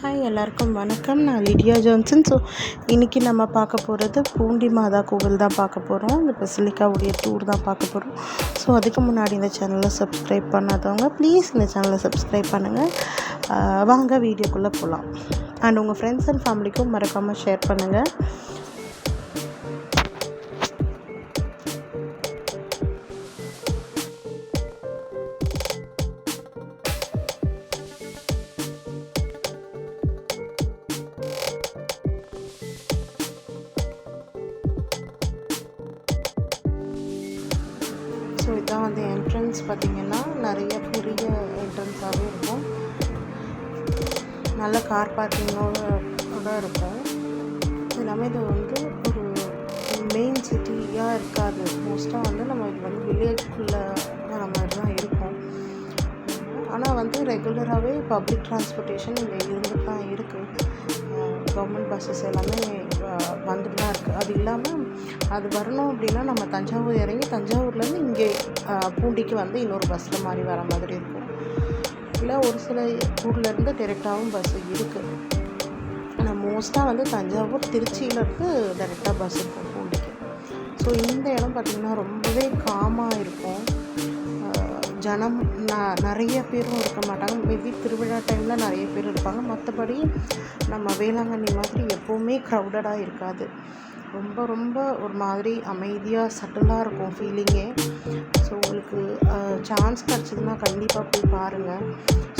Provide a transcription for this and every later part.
Hi எல்லாருக்கும் வணக்கம். நான் லிடியா ஜான்சன். ஸோ இன்றைக்கி நம்ம பார்க்க போகிறது பூண்டி மாதா கோவில் தான் பார்க்க போகிறோம் இந்த பெசிலிக்காவுடைய டூர் தான் பார்க்க போகிறோம் ஸோ அதுக்கு முன்னாடி இந்த சேனலை சப்ஸ்கிரைப் பண்ணாதவங்க ப்ளீஸ் இந்த சேனலை சப்ஸ்கிரைப் பண்ணுங்கள் வாங்க வீடியோக்குள்ளே போகலாம் அண்ட் உங்கள் ஃப்ரெண்ட்ஸ் அண்ட் ஃபேமிலிக்கும் மறக்காமல் ஷேர் பண்ணுங்கள் நல்ல கார் பார்க்கிங்கோட கூட இருக்கும் இது எல்லாமே இது வந்து ஒரு மெயின் சிட்டியாக இருக்காது. மோஸ்ட்டாக வந்து நம்ம இது வந்து வில்லேஜ்குள்ளே வர மாதிரி தான் இருக்கும். ஆனால் வந்து ரெகுலராகவே பப்ளிக் டிரான்ஸ்போர்ட்டேஷன் இங்கே இருந்துட்டு தான் இருக்குது கவர்மெண்ட் பஸ்ஸஸ் எல்லாமே வந்துட்டு தான் இருக்குது அது இல்லாமல் அது வரணும் அப்படின்னா நம்ம தஞ்சாவூர் இறங்கி தஞ்சாவூர்லேருந்து இங்கே பூண்டிக்கு வந்து இன்னொரு பஸ்ஸில் மாதிரி வர மாதிரி இருக்கும். இல்லை ஒரு சில ஊர்லேருந்து டேரெக்டாகவும் பஸ் இருக்குது ஆனால் மோஸ்ட்டாக வந்து தஞ்சாவூர் திருச்சியிலேருந்து டேரெக்டாக பஸ் இருக்கும் பூண்டிக்கு ஸோ இந்த இடம் பார்த்திங்கன்னா ரொம்பவே காமாக இருக்கும். ஜனம் ந நிறைய பேரும் இருக்க மாட்டாங்க. மேபி திருவிழா டைமில் நிறைய பேர் இருப்பாங்க. மற்றபடி நம்ம வேளாங்கண்ணி மாதிரி எப்போவுமே க்ரௌடடாக இருக்காது. ரொம்ப ரொம்ப ஒரு மாதிரி அமைதியாக சட்டிலாக இருக்கும் ஃபீலிங்கே ஸோ உங்களுக்கு சான்ஸ் கிடச்சிதுன்னா கண்டிப்பாக போய் பாருங்கள்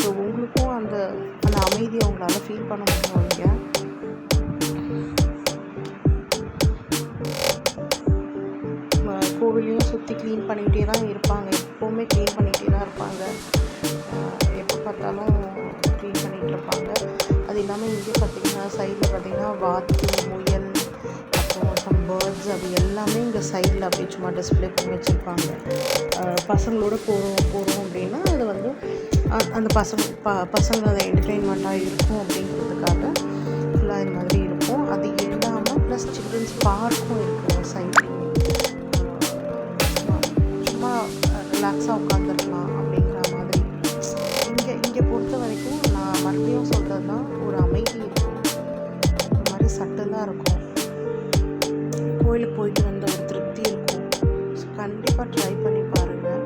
ஸோ உங்களுக்கும் அந்த அந்த அமைதியை உங்களால் ஃபீல் பண்ண முடியும் இங்கே கோவிலையும் சுற்றி க்ளீன் பண்ணிகிட்டே தான் இருப்பாங்க. எப்போவுமே க்ளீன் பண்ணிகிட்டே தான் இருப்பாங்க. எப்போ பார்த்தாலும் க்ளீன் பண்ணிகிட்டு இருப்பாங்க. அது இல்லாமல் இங்கே பார்த்தீங்கன்னா சைடில் பார்த்திங்கன்னா வாத்து முயல் அப்புறம் சம் பேர்ட்ஸ் அது எல்லாமே இங்கே சைடில் அப்படியே சும்மா டிஸ்ப்ளே பண்ணி வச்சுருப்பாங்க. பசங்களோட போகிறோம் போகிறோம் அப்படின்னா அது வந்து அந்த பசங்க ப பசங்க அதை என்டர்டெயின்மெண்ட்டாக இருக்கும் அப்படிங்கிறதுக்காக ஃபுல்லாக இது மாதிரி இருக்கும். அது இல்லாமல் ப்ளஸ் சில்ட்ரன்ஸ் பார்க்கும் இருக்குது கண்டிப்பாக ட்ரை பண்ணி பாருங்கள்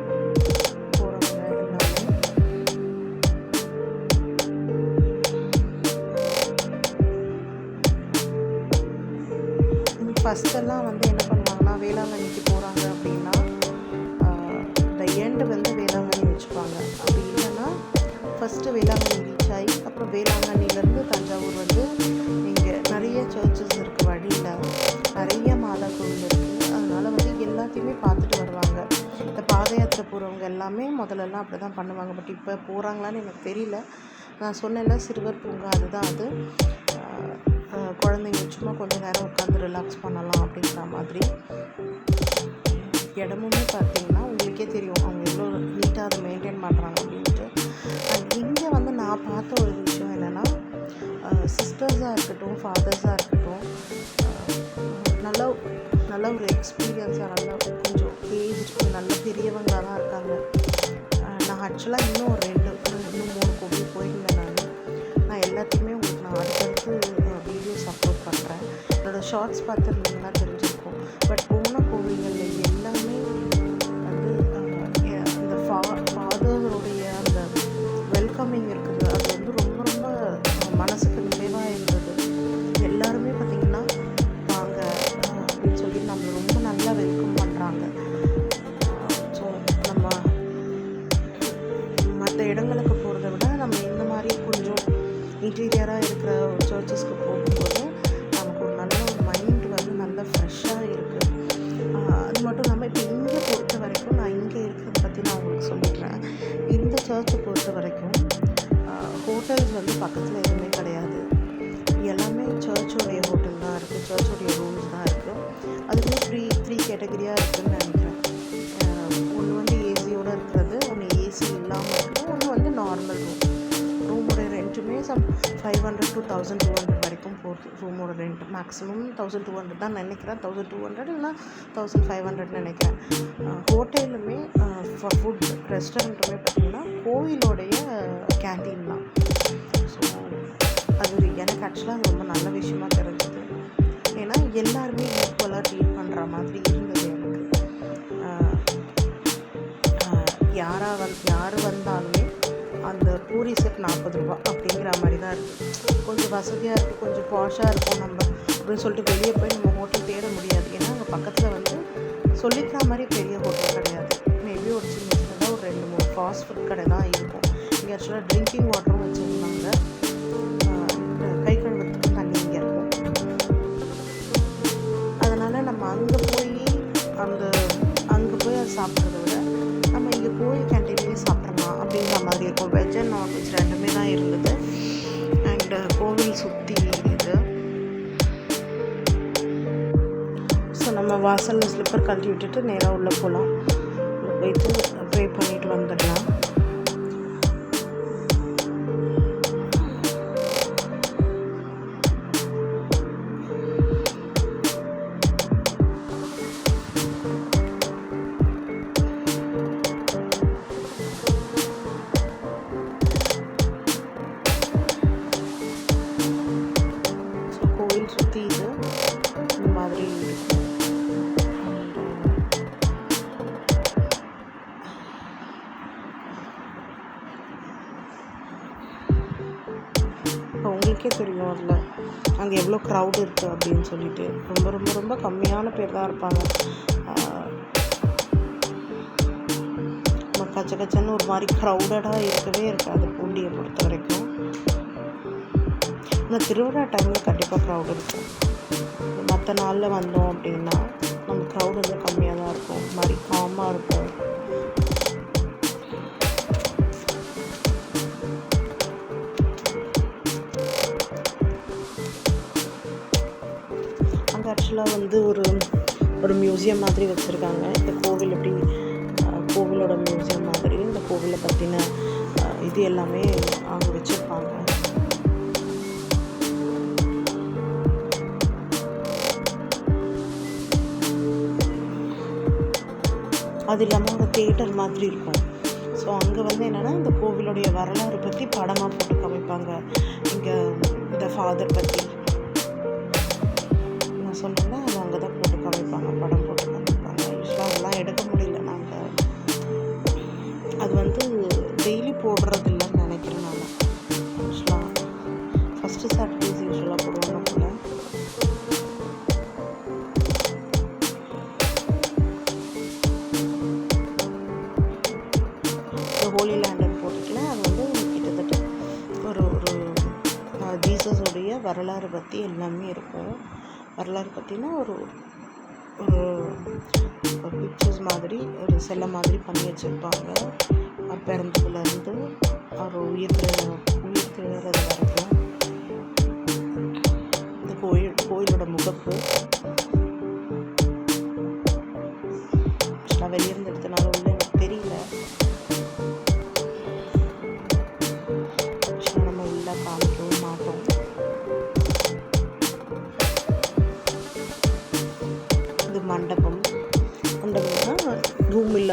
போகிறவங்க எல்லாமே ஃபஸ்ட்டெல்லாம் வந்து என்ன பண்ணுவாங்கன்னா வேளாங்கண்ணிக்கு போகிறாங்க அப்படின்னா இந்த எண்டு வந்து வேளாங்கண்ணி வச்சுப்பாங்க. அப்படி இல்லைன்னா ஃபஸ்ட்டு வேளாங்கண்ணி ரீச் ஆகி அப்புறம் வேளாங்கண்ணிலேருந்து போகிறவங்க எல்லாமே முதல்லலாம் அப்படி தான் பண்ணுவாங்க. பட் இப்போ போகிறாங்களான்னு எனக்கு தெரியல. நான் சொன்னேன்ல சிறுவர் பூங்கா அதுதான் அது. குழந்தைங்க சும்மா கொஞ்ச நேரம் உட்காந்து ரிலாக்ஸ் பண்ணலாம் அப்படின்ற மாதிரி. இடமுமே பார்த்தீங்கன்னா உங்களுக்கே தெரியும் அவங்க எவ்வளோ நீட்டாக அதை மெயின்டைன் பண்ணுறாங்க அப்படின்ட்டு. அண்ட் இங்கே வந்து நான் பார்த்த ஒரு விஷயம் என்னென்னா சிஸ்டர்ஸாக இருக்கட்டும் ஃபாதர்ஸாக இருக்கட்டும் நல்லா நல்ல நல்ல ஒரு எக்ஸ்பீரியன்ஸாக நல்லா கொஞ்சம் ஏஜ் நல்ல பெரியவங்களாக தான் இருக்காங்க. நான் ஆக்சுவலாக இன்னும் ஒரு ரெண்டு இன்னும் மூணு கோவில் போயிருந்தேன் நான். நான் எல்லாத்தையுமே உங்களுக்கு நான் அடுத்தடுத்து வீடியோஸ் அப்லோட் பண்ணுறேன் என்னோடய ஷார்ட்ஸ் பார்த்துருந்தீங்கன்னா தெரிஞ்சிருக்கும். But maximum thousand two hundred தான் நினைக்கிறேன். தௌசண்ட் டூ ஹண்ட்ரட் இல்லைனா தௌசண்ட் ஃபைவ் ஹண்ட்ரட் நினைக்கிறேன். ஹோட்டலுமே ஃபுட் ரெஸ்டாரண்ட்டுமே பார்த்திங்கன்னா கோவிலோடைய கேன்டீன் தான். ஸோ அது எனக்கு ஆக்சுவலாக அது ரொம்ப நல்ல விஷயமா தெரிஞ்சது. ஏன்னா எல்லாருமே ஈக்குவலாக ட்ரீட் பண்ணுற மாதிரி இருந்தது எனக்கு. யாராக வந் யார் வந்தாலுமே அந்த பூரி செட் நாற்பது ரூபா அப்படிங்கிற மாதிரி தான் இருக்குது கொஞ்சம் வசதியாக இருக்குது கொஞ்சம் பாஷாக இருக்கும் நம்ம. அப்படின்னு சொல்லிட்டு வெளியே போய் நம்ம ஹோட்டல் தேட முடியாது. ஏன்னா அங்கே பக்கத்தில் வந்து சொல்லிக்கிற மாதிரி பெரிய ஹோட்டல் கிடையாது. மேபி ஒரு சின்ன சின்னதாக ஒரு ரெண்டு மூணு ஃபாஸ்ட் ஃபுட் கடை தான் இருக்கும். இங்கே ஆக்சுவலாக ட்ரிங்கிங் வாட்டரும் வச்சுருந்தாங்க. கை கழுவுறதுக்கு தண்ணி இங்கே இருக்கும். அதனால் நம்ம அங்கே போய் அந்த அங்கே போய் அதை சாப்பிட்றத விட நம்ம இங்கே போய் கேன்டீன்லேயே சாப்பிட்றலாம் அப்படிங்கிற மாதிரி இருக்கும். வெஜ் அண்ட் நான்வெஜ் ரெண்டுமே தான் இருந்தது. வாசலில் ஸ்லிப்பர் கழட்டி விட்டுட்டு நேராக உள்ளே போகலாம் போயிட்டு ப்ரே பண்ணிட்டு வந்துடலாம். நமக்கே தெரியும் அதில். அங்கே எவ்வளோ க்ரௌட் இருக்குது அப்படின்னு சொல்லிட்டு. ரொம்ப ரொம்ப ரொம்ப கம்மியான பேர் தான் இருப்பாங்க. நம்ம கச்ச கச்சன்னு ஒரு மாதிரி க்ரௌடடாக இருக்கவே இருக்காது பூண்டியை பொறுத்த வரைக்கும். ஆனால் திருவிழா டைமில் கண்டிப்பாக க்ரௌட் இருக்கும் மற்ற நாளில் வந்தோம் அப்படின்னா நம்ம க்ரௌட் வந்து கம்மியாக தான் இருக்கும். ஒரு மாதிரி காமாக இருக்கும் ஆக்சுவலாக வந்து ஒரு ஒரு மியூசியம் மாதிரி வச்சுருக்காங்க. இந்த கோவில் எப்படி கோவிலோட மியூசியம் மாதிரி இந்த கோவிலை பற்றின இது எல்லாமே அவங்க வச்சுருப்பாங்க. அது இல்லாமல் ஒரு தேட்டர் மாதிரி இருக்கும். ஸோ அங்கே வந்து என்னென்னா இந்த கோவிலுடைய வரலாறு பற்றி படமாக போட்டு காமிப்பாங்க. இங்கே இந்த ஃபாதர் பற்றி நான் சொன்னேன்னா அது அங்கே தான் போட்டு காமிப்பாங்க படம் போட்டு காமிப்பாங்க யூஸ்வலாக அதெல்லாம் எடுக்க முடியல நாங்கள் அது வந்து டெய்லி போடுறது இல்லைன்னு நினைக்கிறேன் நான். யூஸ்வலாக ஃபஸ்ட்டு சாட்டர்டேஸ் யூஸ்வலாக போடுவாங்க போல். இந்த ஹோலி லேண்டன் போட்டுக்கல. அது வந்து கிட்டத்தட்ட ஒரு ஒரு ஜீசஸுடைய வரலாறு பற்றி எல்லாமே இருக்கும். வரலாறு பற்றினா ஒரு ஒரு பிக்சர்ஸ் மாதிரி ஒரு செல்லை மாதிரி பண்ணி வச்சுருப்பாங்க. அவர் பிறந்ததுலேருந்து அவர் உயிர் உயிர் திழறது வரைக்கும். இந்த கோயில் கோயிலோட முகப்பு.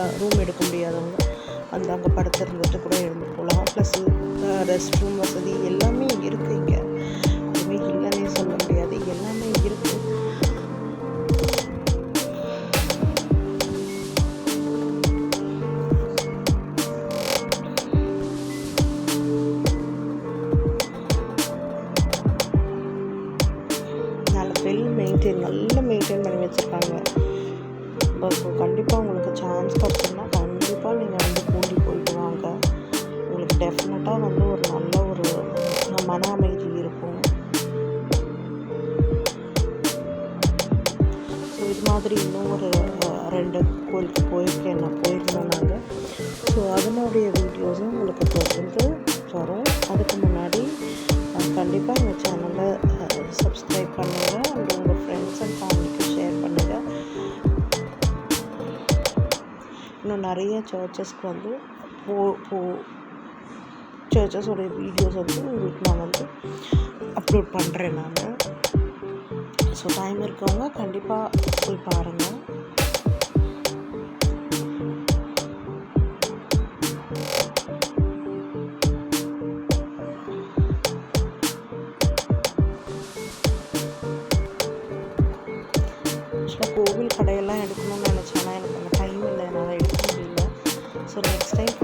ரூம் இல்லை ரூம் எடுக்க முடியாதவங்க அந்த அங்கே படுத்திருந்துட்டு கூட இருந்து போகலாம் ப்ளஸ் ரெஸ்ட் ரூம் வசதி எல்லாமே இருக்குது இங்கே. எதுவுமே இல்லைன்னே சொல்ல முடியாது. எல்லாமே இருக்குது நல்ல வெல் மெயின்டைன் நல்ல மெயின்டைன் பண்ணி வச்சுருக்காங்க. ஸோ கண்டிப்பாக உங்களுக்கு சான்ஸ் கிடச்சுன்னா கண்டிப்பாக நீங்கள் வந்து பூண்டி போயிட்டு வாங்க. உங்களுக்கு டெஃபினட்டாக வந்து ஒரு நல்ல ஒரு மன அமைதி இருக்கும். ஸோ இது மாதிரி இன்னும் ஒரு ரெண்டு கோயிலுக்கு போயிருக்கேன் நான். போய் நிறைய சர்ச்சஸ்க்கு வந்து போ போ சர்ச்சஸோடைய வீடியோஸ் வந்து உங்களுக்கு நான் வந்து அப்லோட் பண்ணுறேன் நான். ஸோ டைம் இருக்கவங்க கண்டிப்பாக போய் பாருங்கள் So next time.